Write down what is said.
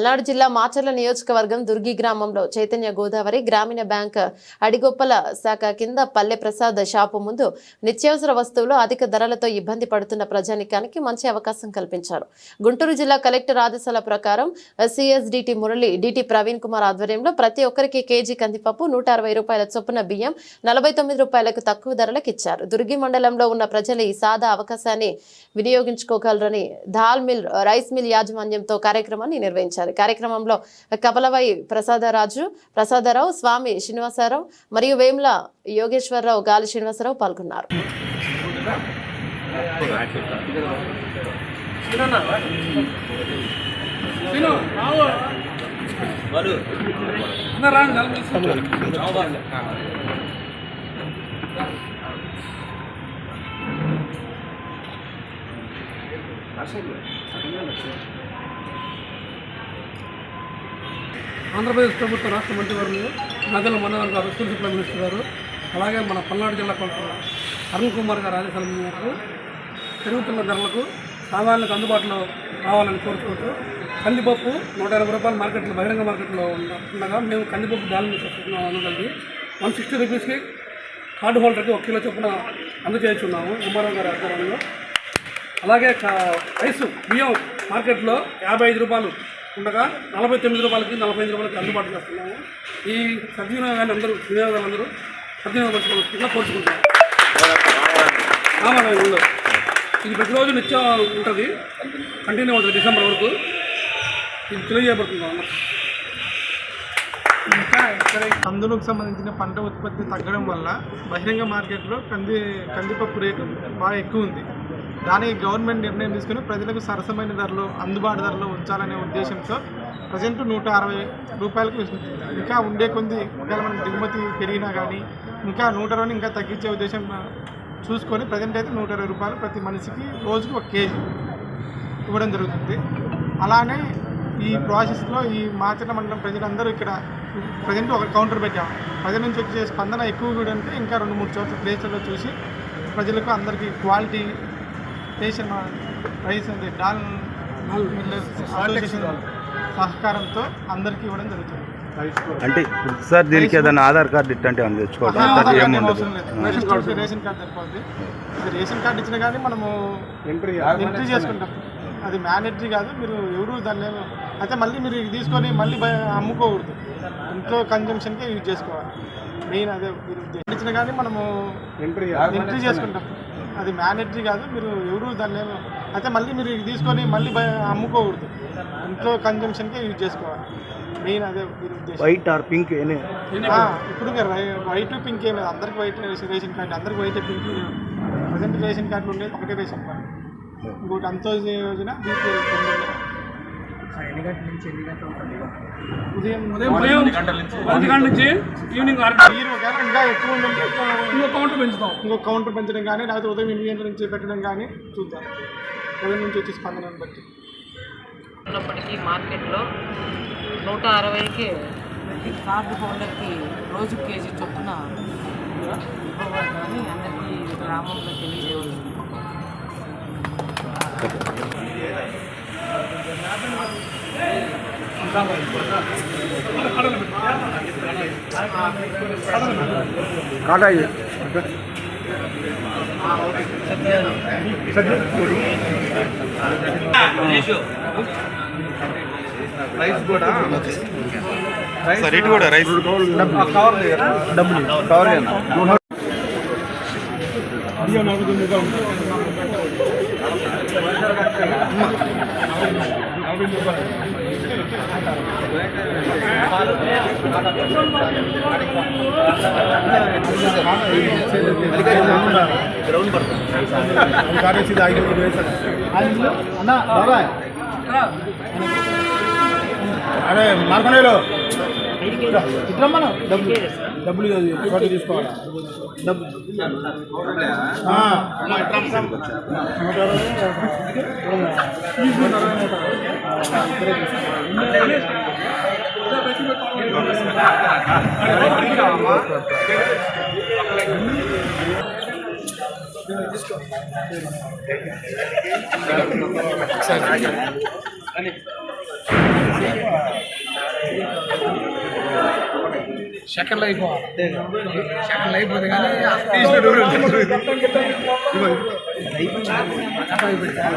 పల్నాడు జిల్లా మాచర్ల నియోజకవర్గం దుర్గి గ్రామంలో చైతన్య గోదావరి గ్రామీణ బ్యాంక్ అడిగొప్పల శాఖ కింద పల్లె ప్రసాద్ షాపు ముందు నిత్యావసర వస్తువులు అధిక ధరలతో ఇబ్బంది పడుతున్న ప్రజానికానికి మంచి అవకాశం కల్పించారు. గుంటూరు జిల్లా కలెక్టర్ ఆదేశాల ప్రకారం సిఎస్డిటి మురళి డిటి ప్రవీణ్ కుమార్ ఆధ్వర్యంలో ప్రతి ఒక్కరికి కేజీ కందిపప్పు నూట అరవై రూపాయల చొప్పున బియ్యం నలభై తొమ్మిది రూపాయలకు తక్కువ ధరలకు ఇచ్చారు. దుర్గి మండలంలో ఉన్న ప్రజలు ఈ సాదా అవకాశాన్ని వినియోగించుకోగలరని దాల్ మిల్ రైస్ మిల్ యాజమాన్యంతో కార్యక్రమాన్ని నిర్వహించారు. కార్యక్రమంలో కపలవై ప్రసాదరాజు ప్రసాదరావు స్వామి శ్రీనివాసరావు మరియు వేముల యోగేశ్వరరావు గాలి శ్రీనివాసరావు పాల్గొన్నారు. ఆంధ్రప్రదేశ్ ప్రభుత్వ రాష్ట్ర మంత్రివర్యులు నగల మనోహర్ గారు స్కూల్ సప్లై మినిస్టర్ గారు అలాగే మన పల్నాడు జిల్లా కలెక్టర్ అరుణ్ కుమార్ గారు ఆదేశాల మేరకు పెరుగుతున్న ధరలకు సామాన్యులకు అందుబాటులో రావాలని కోరుకుంటూ కందిపప్పు నూట ఎనభై రూపాయల మార్కెట్లో బహిరంగ మార్కెట్లో ఉండగా మేము కందిపప్పు బ్యాలెన్స్ చేసుకుంటున్నాం అనగలిగి వన్ సిక్స్టీ రూపీస్కి కార్డు హోల్డర్కి ఒక కిలో చొప్పున అందజేస్తున్నాము ఎంఆర్ఓ గారి ఆధ్వర్యంలో. అలాగే రైసు బియ్యం మార్కెట్లో యాభై ఐదు రూపాయలు ఉండగా నలభై తొమ్మిది రూపాయలకి నలభై ఐదు రూపాయలకి అందుబాటులో చేస్తున్నాము. ఈ సద్వినియోగాన్ని అందరూ వినియోగదారులందరూ సద్వినియోగపరచుకోవాల్సిందిగా కోరుకుంటున్నాం రామారాయణంలో ఇది ప్రతిరోజు నిత్యం ఉంటుంది. కంటిన్యూ ఉంటుంది డిసెంబర్ వరకు. ఇది తెలియజేయబడుతుంది అన్నమాట ఇంకా ఇక్కడ కందులకు సంబంధించిన పంట ఉత్పత్తి తగ్గడం వల్ల బహిరంగ మార్కెట్లో కంది కందిపప్పు రేటు బాగా ఎక్కువ ఉంది. దానికి గవర్నమెంట్ నిర్ణయం తీసుకుని ప్రజలకు సరసమైన ధరలో అందుబాటు ధరలో ఉంచాలనే ఉద్దేశంతో ప్రజెంట్ నూట అరవై రూపాయలకు ఇంకా ఉండే కొంది ఒకవేళ మనం దిగుమతి పెరిగినా కానీ ఇంకా నూట అరవై ఇంకా తగ్గించే ఉద్దేశం చూసుకొని ప్రజెంట్ అయితే నూట ఇరవై రూపాయలు ప్రతి మనిషికి రోజుకు ఒక కేజీ ఇవ్వడం జరుగుతుంది. అలానే ఈ ప్రాసెస్లో ఈ మాచర్ల మండలం ప్రజలందరూ ఇక్కడ ప్రజెంట్ ఒక కౌంటర్ పెట్టాము ప్రజల నుంచి వచ్చే స్పందన ఎక్కువ కూడా అంటే ఇంకా రెండు మూడు చోట్ల ప్లేస్లలో చూసి ప్రజలకు అందరికీ క్వాలిటీ రేషన్ రైస్ అంటే డాల్ అసోసియేషన్ సహకారంతో అందరికీ ఇవ్వడం జరుగుతుంది. అంటే సార్ దీనికి ఏదైనా ఆధార్ కార్డు ఇట్టంటే అని తెచ్చుకోవడం రేషన్ కార్డు రేషన్ కార్డు సరిపోద్ది. రేషన్ కార్డు ఇచ్చినా కానీ మనము ఎంట్రీ ఎంట్రీ చేసుకుంటాం. అది మ్యాండేటరీ కాదు. మీరు ఎవరు దాన్ని అయితే మళ్ళీ మీరు ఇది తీసుకొని మళ్ళీ అమ్ముకోకూడదు. ఇంట్లో కన్జంప్షన్కే యూజ్ చేసుకోవాలి. మెయిన్ అదే మీరు. ఇచ్చినా కానీ మనము ఎంట్రీ ఎంట్రీ చేసుకుంటాం. అది మ్యాండేటరీ కాదు మీరు ఎవరు దాన్ని అయితే మళ్ళీ మీరు ఇది తీసుకొని మళ్ళీ అమ్ముకోకూడదు. ఇంట్లో కన్జంప్షన్కే యూజ్ చేసుకోవాలి. మెయిన్ అదే వైట్ ఆర్ పింక్ ఇప్పుడు వైట్ పింక్ ఏం లేదు. అందరికి వైట్ రేషన్ కార్డు అందరికి white pink present ration card ఉండేది ఒకటే రేషన్ కార్డు. ఇంకోటి అంత్యోదయ యోజన బీపీఎల్ ఉదయం ఉదయం ఉదయం పది గంటల నుంచి? ఈవినింగ్ ఆరు మీరు ఒకవేళ ఇంకా ఎక్కువ ఇంకా కౌంటర్ పెంచుతాం ఇంకో కౌంటర్ పెంచడం కానీ లేకపోతే ఉదయం ఎనిమిది గంటల నుంచి పెట్టడం కానీ చూద్దాం. ఉదయం నుంచి వచ్చే స్పందనను బట్టి. ఉన్నప్పటికీ మార్కెట్లో నూట అరవైకి ప్రతి కార్డు హోల్డర్కి రోజు కేజీ చొప్పున ఇవ్వబడుతుందని అందరికీ గ్రామంలో తెలియజేయవచ్చు కాటా సార్ ఇటు కూడా రైస్. డబ్బులు. కవర్ గ్రౌండ్ పడుతుంది అన్న బాబాయ్ అరే మార్కనేలో డబ్బులు డబ్బులు ఫోటో తీసుకోవాలా డబ్బులు సెకండ్ లైఫ్ సెకండ్ లైఫ్ కానీ